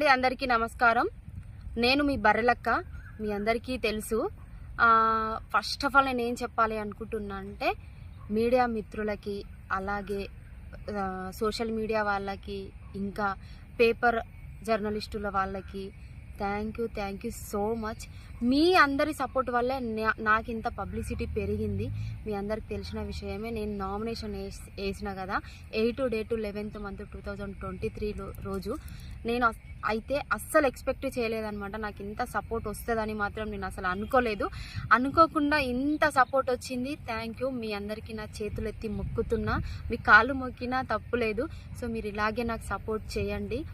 అండి అందరికీ నమస్కారం. నేను మీ బర్రెలక్క మీ అందరికీ తెలుసు. ఫస్ట్ ఆఫ్ ఆల్ నేను ఏం చెప్పాలి అనుకుంటున్నా అంటే మీడియా మిత్రులకి అలాగే సోషల్ మీడియా వాళ్ళకి ఇంకా పేపర్ జర్నలిస్టుల వాళ్ళకి thank you thank you so much. మీ అందరి సపోర్ట్ వల్లే నా- నాకు ఇంత పబ్లిసిటీ పెరిగింది. మీ అందరికి తెలిసిన విషయమే నేను నామినేషన్ వేసి వేసిన కదా eight day to eleventh month two thousand twenty three రోజు. నేను అయితే అస్సలు ఎక్స్పెక్ట్ చేయలేదనమాట నాకు ఇంత సపోర్ట్ వస్తుందని మాత్రం నేను అసలు అనుకోలేదు. అనుకోకుండా ఇంత సపోర్ట్ వచ్చింది. Thank you. మీ అందరికీ నా చేతులు ఎత్తి మొక్కుతున్నా. మీ కాళ్ళు మొక్కినా తప్పులేదు. సో మీరు ఇలాగే నాకు సపోర్ట్ చేయండి.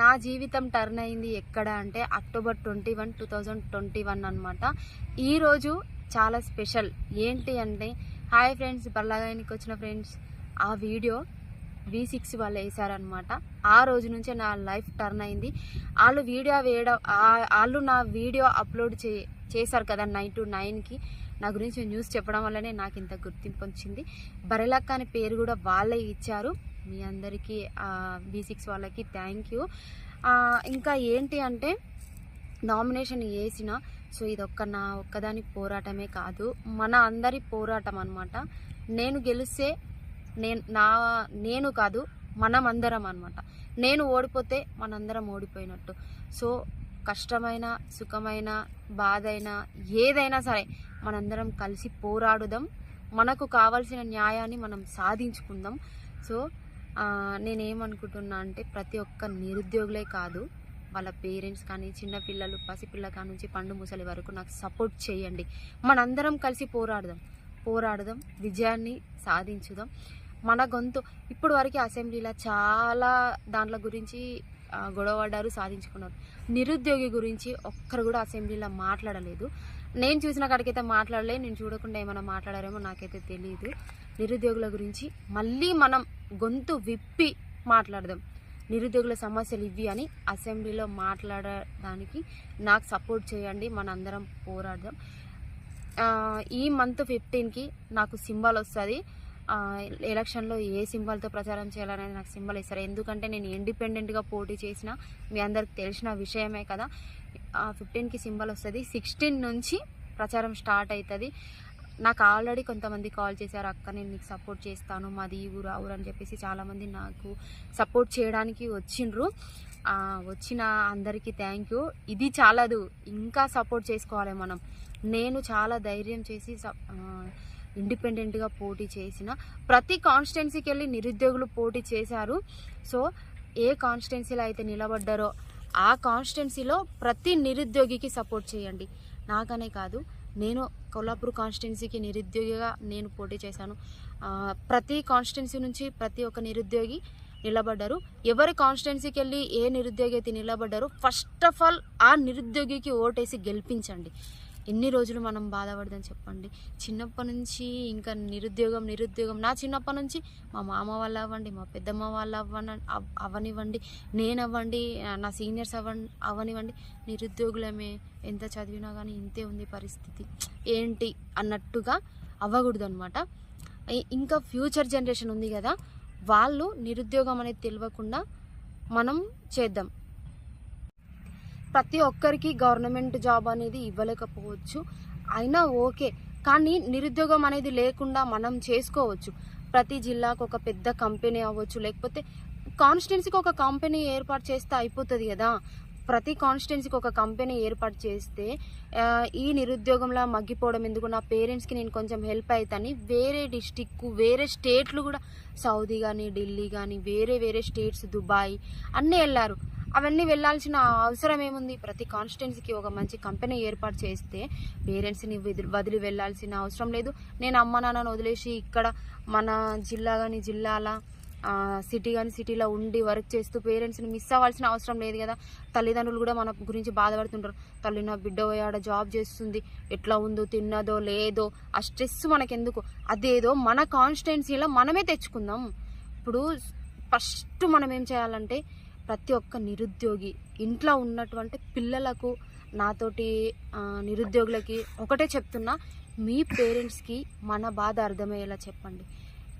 నా జీవితం టర్న్ అయింది ఎక్కడ అంటే October twenty one two thousand twenty one అనమాట ఈరోజు చాలా స్పెషల్ ఏంటి అంటే హాయ్ ఫ్రెండ్స్ బల్లగాయనికి వచ్చిన ఫ్రెండ్స్ ఆ వీడియో వి సిక్స్ వాళ్ళు వేసారనమాట ఆ రోజు నుంచే నా లైఫ్ టర్న్ అయింది. వాళ్ళు వీడియో వేయడం వాళ్ళు నా వీడియో అప్లోడ్ చే చేశారు కదా నైన్ టు నైన్కి నా గురించి న్యూస్ చెప్పడం వల్లనే నాకు ఇంత గుర్తింపు వచ్చింది. బరెలక్క అనే పేరు కూడా వాళ్ళే ఇచ్చారు. మీ అందరికీ బీ సిక్స్ వాళ్ళకి థ్యాంక్ యూ ఇంకా ఏంటి అంటే నామినేషన్ వేసిన సో ఇది ఒక్క నా ఒక్కదాని పోరాటమే కాదు మన అందరి పోరాటం అనమాట నేను గెలిస్తే నేను నా నేను కాదు మనం అందరం అనమాట నేను ఓడిపోతే మనందరం ఓడిపోయినట్టు. సో కష్టమైన సుఖమైన బాధైనా ఏదైనా సరే మనందరం కలిసి పోరాడుదాం. మనకు కావాల్సిన న్యాయాన్ని మనం సాధించుకుందాం. సో నేనేమనుకుంటున్నా అంటే ప్రతి ఒక్క నిరుద్యోగులే కాదు వాళ్ళ పేరెంట్స్ కానీ చిన్నపిల్లలు పసిపిల్ల కాడ నుంచి పండు ముసలి వరకు నాకు సపోర్ట్ చేయండి. మనందరం కలిసి పోరాడదాం. పోరాడదాం విజయాన్ని సాధించుదాం. మన గొంతు ఇప్పుడు వరకు అసెంబ్లీలో చాలా దాంట్ల గురించి ఆ, గొడవపడ్డారు సాధించుకున్నారు. నిరుద్యోగి గురించి ఒక్కరు కూడా అసెంబ్లీలో మాట్లాడలేదు. నేను చూసిన కాడికైతే మాట్లాడలేదు నేను చూడకుండా ఏమైనా మాట్లాడారేమో నాకైతే తెలియదు నిరుద్యోగుల గురించి మళ్ళీ మనం గొంతు విప్పి మాట్లాడదాం. నిరుద్యోగుల సమస్యలు ఇవి అని అసెంబ్లీలో మాట్లాడడానికి నాకు సపోర్ట్ చేయండి మనందరం పోరాడదాం. ఈ మంత్ ఫిఫ్టీన్కి నాకు సింబల్ వస్తుంది. ఎలక్షన్లో ఏ సింబల్తో ప్రచారం చేయాలనేది నాకు సింబల్ ఇస్తారు. ఎందుకంటే నేను ఇండిపెండెంట్గా పోటీ చేసిన మీ అందరికి తెలిసిన విషయమే కదా. ఫిఫ్టీన్కి సింబల్ వస్తుంది. సిక్స్టీన్ నుంచి ప్రచారం స్టార్ట్ అవుతుంది. నాకు ఆల్రెడీ కొంతమంది కాల్ చేశారు అక్క నేను నీకు సపోర్ట్ చేస్తాను మాది ఈ ఊరు ఆ ఊరు అని చెప్పేసి చాలామంది నాకు సపోర్ట్ చేయడానికి వచ్చిండ్రు. వచ్చిన అందరికీ థ్యాంక్ యూ ఇది చాలదు. ఇంకా సపోర్ట్ చేసుకోవాలి మనం. నేను చాలా ధైర్యం చేసి ఇండిపెండెంట్గా పోటీ చేసిన. ప్రతి కాన్స్టిట్యున్సీకి వెళ్ళి నిరుద్యోగులు పోటీ చేశారు. సో ఏ కాన్స్టిట్యున్సీలో అయితే నిలబడ్డారో ఆ కాన్స్టిట్యున్సీలో ప్రతి నిరుద్యోగికి సపోర్ట్ చేయండి. నాకనే కాదు నేను కొల్లాపూర్ కాన్స్టిట్యున్సీకి నిరుద్యోగిగా నేను పోటీ చేశాను. ప్రతి కాన్స్టిట్యున్సీ నుంచి ప్రతి ఒక్క నిరుద్యోగి నిలబడ్డారు. ఎవరి కాన్స్టిట్యున్సీకి వెళ్ళి ఏ నిరుద్యోగి అయితే నిలబడ్డారో ఫస్ట్ ఆఫ్ ఆల్ ఆ నిరుద్యోగికి ఓటేసి గెలిపించండి. ఎన్ని రోజులు మనం బాధపడదని చెప్పండి. చిన్నప్పటి నుంచి ఇంకా నిరుద్యోగం నిరుద్యోగం. నా చిన్నప్పటి నుంచి మా మామ వాళ్ళు అవ్వండి మా పెద్దమ్మ వాళ్ళు అవ్వని అవ్వనివ్వండి నేను అవ్వండి నా సీనియర్స్ అవ్వండి అవ్వనివ్వండి. నిరుద్యోగులమే ఎంత చదివినా కానీ ఇంతే ఉంది పరిస్థితి. ఏంటి అన్నట్టుగా అవ్వకూడదు అనమాట ఇంకా ఫ్యూచర్ జనరేషన్ ఉంది కదా వాళ్ళు నిరుద్యోగం అనేది తెలియకుండా మనం చేద్దాం. ప్రతి ఒక్కరికి గవర్నమెంట్ జాబ్ అనేది ఇవ్వలేకపోవచ్చు. అయినా ఓకే. కానీ నిరుద్యోగం అనేది లేకుండా మనం చేసుకోవచ్చు. ప్రతి జిల్లాకు ఒక పెద్ద కంపెనీ అవ్వచ్చు. లేకపోతే కాన్స్టిట్యున్సీకి ఒక కంపెనీ ఏర్పాటు చేస్తే అయిపోతుంది కదా. ప్రతి కాన్స్టిట్యున్సీకి ఒక కంపెనీ ఏర్పాటు చేస్తే ఈ నిరుద్యోగంలో మగ్గిపోవడం ఎందుకు? నా పేరెంట్స్కి నేను కొంచెం హెల్ప్ అవుతాను వేరే డిస్టిక్ వేరే స్టేట్లు కూడా సౌదీ కానీ ఢిల్లీ కానీ వేరే వేరే స్టేట్స్ దుబాయ్ అన్నీ వెళ్ళారు. అవన్నీ వెళ్ళాల్సిన అవసరం ఏముంది? ప్రతి కాన్స్టిట్యున్సీకి ఒక మంచి కంపెనీ ఏర్పాటు చేస్తే పేరెంట్స్ని వదిలి వెళ్ళాల్సిన అవసరం లేదు. నేను అమ్మ నాన్నను వదిలేసి ఇక్కడ మన జిల్లా కానీ జిల్లాల సిటీ కానీ సిటీలో ఉండి వర్క్ చేస్తూ పేరెంట్స్ని మిస్ అవ్వాల్సిన అవసరం లేదు కదా. తల్లిదండ్రులు కూడా మన గురించి బాధపడుతుంటారు. తల్లి నా బిడ్డ పోయాడ జాబ్ చేస్తుంది. ఎట్లా ఉందో తిన్నదో లేదో ఆ స్ట్రెస్ మనకెందుకు? అదేదో మన కాన్స్టిట్యున్సీలో మనమే తెచ్చుకుందాం. ఇప్పుడు ఫస్ట్ మనం ఏం చేయాలంటే ప్రతి ఒక్క నిరుద్యోగి ఇంట్లో ఉన్నటువంటి పిల్లలకు నాతోటి నిరుద్యోగులకి ఒకటే చెప్తున్నా మీ పేరెంట్స్కి మన బాధ అర్థమయ్యేలా చెప్పండి.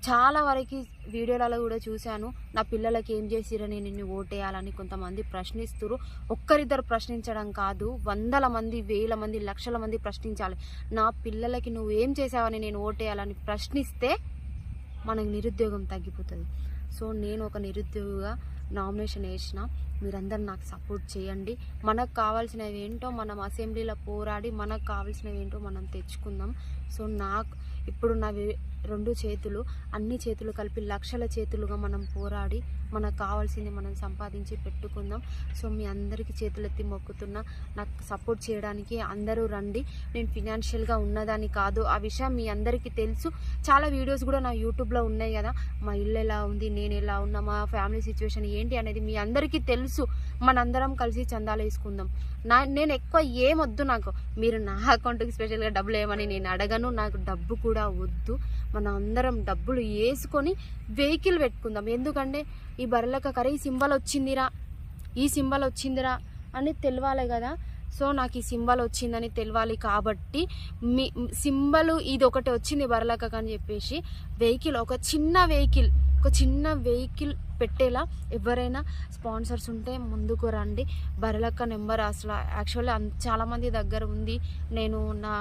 చాలా వరకు వీడియోలలో కూడా చూశాను నా పిల్లలకి ఏం చేసిరని నిన్ను ఓటేయాలని కొంతమంది ప్రశ్నిస్తురు ఒక్కరిద్దరు ప్రశ్నించడం కాదు వందల మంది వేల మంది లక్షల మంది ప్రశ్నించాలి. నా పిల్లలకి నువ్వు ఏం చేసావని నేను ఓటేయాలని ప్రశ్నిస్తే మనకు నిరుద్యోగం తగ్గిపోతుంది. సో నేను ఒక నిరుద్యోగిగా నామినేషన్ వేసిన మీరందరు నాకు సపోర్ట్ చేయండి. మనకు కావాల్సినవి ఏంటో మనం అసెంబ్లీలో పోరాడి మనకు కావాల్సినవి ఏంటో మనం తెచ్చుకుందాం. సో నాకు ఇప్పుడు నా రెండు చేతులు అన్ని చేతులు కలిపి లక్షల చేతులుగా మనం పోరాడి మనకు కావాల్సింది మనం సంపాదించి పెట్టుకుందాం. సో మీ అందరికీ చేతులెత్తి మొక్కుతున్నా. నాకు సపోర్ట్ చేయడానికి అందరూ రండి. నేను ఫినాన్షియల్గా ఉన్నదాన్ని కాదు. ఆ విషయం మీ అందరికీ తెలుసు. చాలా వీడియోస్ కూడా నా యూట్యూబ్లో ఉన్నాయి కదా. మా ఇల్లు ఎలా ఉంది? నేను ఎలా ఉన్నా? మా ఫ్యామిలీ సిచ్యువేషన్ ఏంటి అనేది మీ అందరికీ తెలుసు. మనందరం కలిసి చందాలు వేసుకుందాం. నా నేను ఎక్కువ ఏమొద్దు నాకు. మీరు నా అకౌంట్కి స్పెషల్గా డబ్బులు ఏమని నేను అడగను. నాకు డబ్బు కూడా వద్దు. మన అందరం డబ్బులు వేసుకొని వెహికల్ పెట్టుకుందాం. ఎందుకంటే ఈ బర్రెలకు కర్రీ ఈ సింబల్ వచ్చిందిరా. ఈ సింబల్ వచ్చిందిరా అని తెలవాలి కదా. సో నాకు ఈ సింబల్ వచ్చిందని తెలవాలి కాబట్టి మీ సింబల్ ఇది ఒకటి వచ్చింది బర్రెలక అని చెప్పేసి వెహికల్ ఒక చిన్న వెహికల్ ఒక చిన్న వెహికల్ పెట్టేలా ఎవరైనా స్పాన్సర్స్ ఉంటే ముందుకు రండి. బర్రెలక్క నెంబర్ అసలు యాక్చువల్లీ చాలామంది దగ్గర ఉంది. నేను నా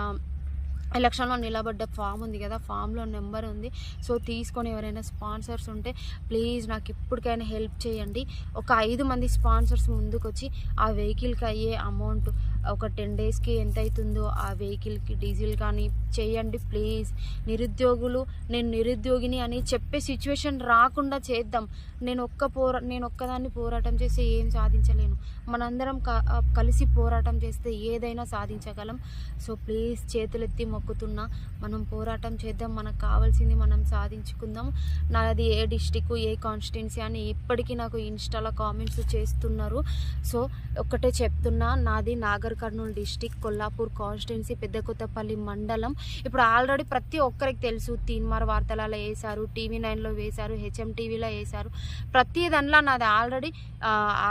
ఎలక్షన్లో నిలబడ్డ ఫామ్ ఉంది కదా ఫామ్లో నెంబర్ ఉంది. సో తీసుకొని ఎవరైనా స్పాన్సర్స్ ఉంటే ప్లీజ్ నాకు ఇప్పటికైనా హెల్ప్ చేయండి. ఒక ఐదు మంది స్పాన్సర్స్ ముందుకు వచ్చి ఆ వెహికల్కి అయ్యే అమౌంట్ ఒక టెన్ డేస్కి ఎంత అవుతుందో ఆ వెహికల్కి డీజిల్ కానీ చేయండి ప్లీజ్. నిరుద్యోగులు నేను నిరుద్యోగిని అని చెప్పే సిచ్యువేషన్ రాకుండా చేద్దాం. నేను ఒక్క పోరా నేను ఒక్కదాన్ని పోరాటం చేస్తే ఏం సాధించలేను. మనందరం క- కలిసి పోరాటం చేస్తే ఏదైనా సాధించగలం. సో ప్లీజ్ చేతులెత్తి మొక్కుతున్నా మనం పోరాటం చేద్దాం మనకు కావాల్సింది మనం సాధించుకుందాం. నాది ఏ డిస్టిక్ ఏ కాన్స్టిట్యున్సీ అని ఇప్పటికీ నాకు ఇన్స్టాలో కామెంట్స్ చేస్తున్నారు. సో ఒక్కటే చెప్తున్నా నాది Nagarkurnool district Kollapur constituency Pedda Kothapalli మండలం. ఇప్పుడు ఆల్రెడీ ప్రతి ఒక్కరికి తెలుసు తీన్మార్ వార్తలలో వేశారు టీవీ నైన్లో వేశారు హెచ్ఎం టీవీలో వేశారు. ప్రతి దానిలో నాది ఆల్రెడీ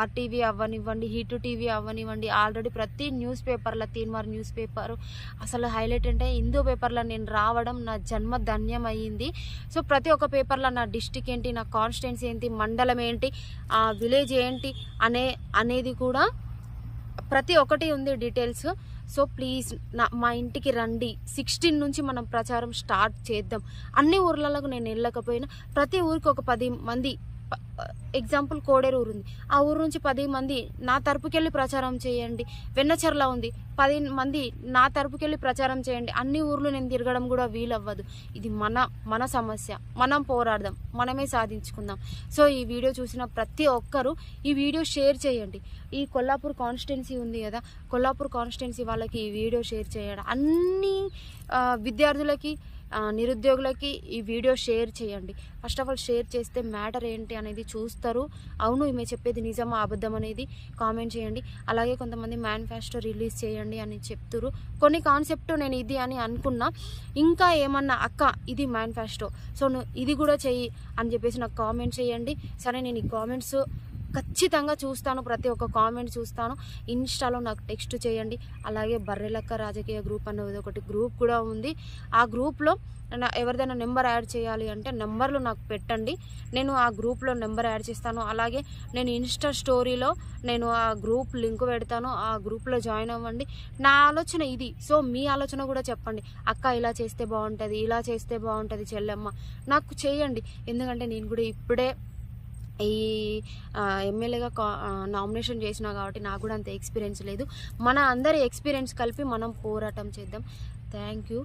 ఆర్టీవీ అవ్వనివ్వండి హిట్ టీవీ అవ్వనివ్వండి ఆల్రెడీ ప్రతి న్యూస్ పేపర్లో తీన్మార్ న్యూస్ పేపర్. అసలు హైలైట్ అంటే హిందూ పేపర్లో నేను రావడం నా జన్మ ధన్యం అయ్యింది. సో ప్రతి ఒక్క పేపర్లో నా డిస్టిక్ ఏంటి నా కాన్స్టిట్యున్సీ ఏంటి మండలం ఏంటి ఆ విలేజ్ ఏంటి అనే అనేది కూడా ప్రతి ఒక్కటి ఉంది డీటెయిల్స్. సో ప్లీజ్ నా మా ఇంటికి రండి. సిక్స్టీన్ నుంచి మనం ప్రచారం స్టార్ట్ చేద్దాం. అన్ని ఊర్లలో నేను వెళ్ళకపోయినా ప్రతి ఊరికి ఒక పది మంది ఎగ్జాంపుల్ కోడేరు ఊరు ఉంది ఆ ఊరు నుంచి పది మంది నా తరపుకెళ్ళి ప్రచారం చేయండి. వెన్నచర్ల ఉంది. పది మంది నా తరపుకెళ్ళి ప్రచారం చేయండి. అన్ని ఊర్లు నేను తిరగడం కూడా వీలవ్వదు. ఇది మన మన సమస్య. మనం పోరాడదాం. మనమే సాధించుకుందాం. సో ఈ వీడియో చూసిన ప్రతి ఒక్కరూ ఈ వీడియో షేర్ చేయండి. ఈ కొల్లాపూర్ కాన్స్టిట్యున్సీ ఉంది కదా కొల్లాపూర్ కాన్స్టిట్యున్సీ వాళ్ళకి ఈ వీడియో షేర్ చేయడం. అన్ని విద్యార్థులకి నిరుద్యోగులకి ఈ వీడియో షేర్ చేయండి. ఫస్ట్ ఆఫ్ ఆల్ షేర్ చేస్తే మ్యాటర్ ఏంటి అనేది చూస్తారు. అవును ఈమె చెప్పేది నిజమా అబద్ధం అనేది కామెంట్ చేయండి. అలాగే కొంతమంది మేనిఫెస్టో రిలీజ్ చేయండి అని చెప్తురు కొన్ని కాన్సెప్ట్ నేను ఇది అని అనుకున్నా. ఇంకా ఏమన్నా అక్క ఇది మేనిఫెస్టో సో ఇది కూడా చెయ్యి అని చెప్పేసి నాకు కామెంట్ చేయండి. సరే నేను ఈ కామెంట్స్ ఖచ్చితంగా చూస్తాను ప్రతి ఒక్క కామెంట్ చూస్తాను. ఇన్స్టాలో నాకు టెక్స్ట్ చేయండి. అలాగే బర్రెలక్క రాజకీయ గ్రూప్ అనేది ఒకటి గ్రూప్ కూడా ఉంది. ఆ గ్రూప్లో నా ఎవరిదైనా నెంబర్ యాడ్ చేయాలి అంటే నెంబర్లు నాకు పెట్టండి. నేను ఆ గ్రూప్లో నెంబర్ యాడ్ చేస్తాను. అలాగే నేను ఇన్స్టా స్టోరీలో నేను ఆ గ్రూప్ లింక్ పెడతాను. ఆ గ్రూప్లో జాయిన్ అవ్వండి. నా ఆలోచన ఇది. సో మీ ఆలోచన కూడా చెప్పండి. అక్క ఇలా చేస్తే బాగుంటుంది ఇలా చేస్తే బాగుంటుంది చెల్లెమ్మ. నాకు చేయండి. ఎందుకంటే నేను కూడా ఇప్పుడే ఈ ఎమ్మెల్యేగా కా నామినేషన్ చేసినా కాబట్టి నాకు కూడా అంత ఎక్స్పీరియన్స్ లేదు. మన అందరి ఎక్స్పీరియన్స్ కలిపి మనం పోరాటం చేద్దాం. థ్యాంక్ యూ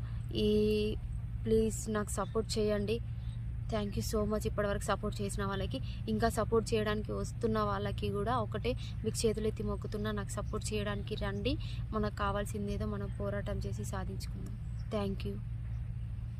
ఈ ప్లీజ్ నాకు సపోర్ట్ చేయండి. థ్యాంక్ యూ సో మచ్ ఇప్పటివరకు సపోర్ట్ చేసిన వాళ్ళకి ఇంకా సపోర్ట్ చేయడానికి వస్తున్న వాళ్ళకి కూడా ఒకటే మీకు చేతులు ఎత్తి మొక్కుతున్నా నాకు సపోర్ట్ చేయడానికి రండి. మనకు కావాల్సింది ఏదో మనం పోరాటం చేసి సాధించుకుందాం. Thank you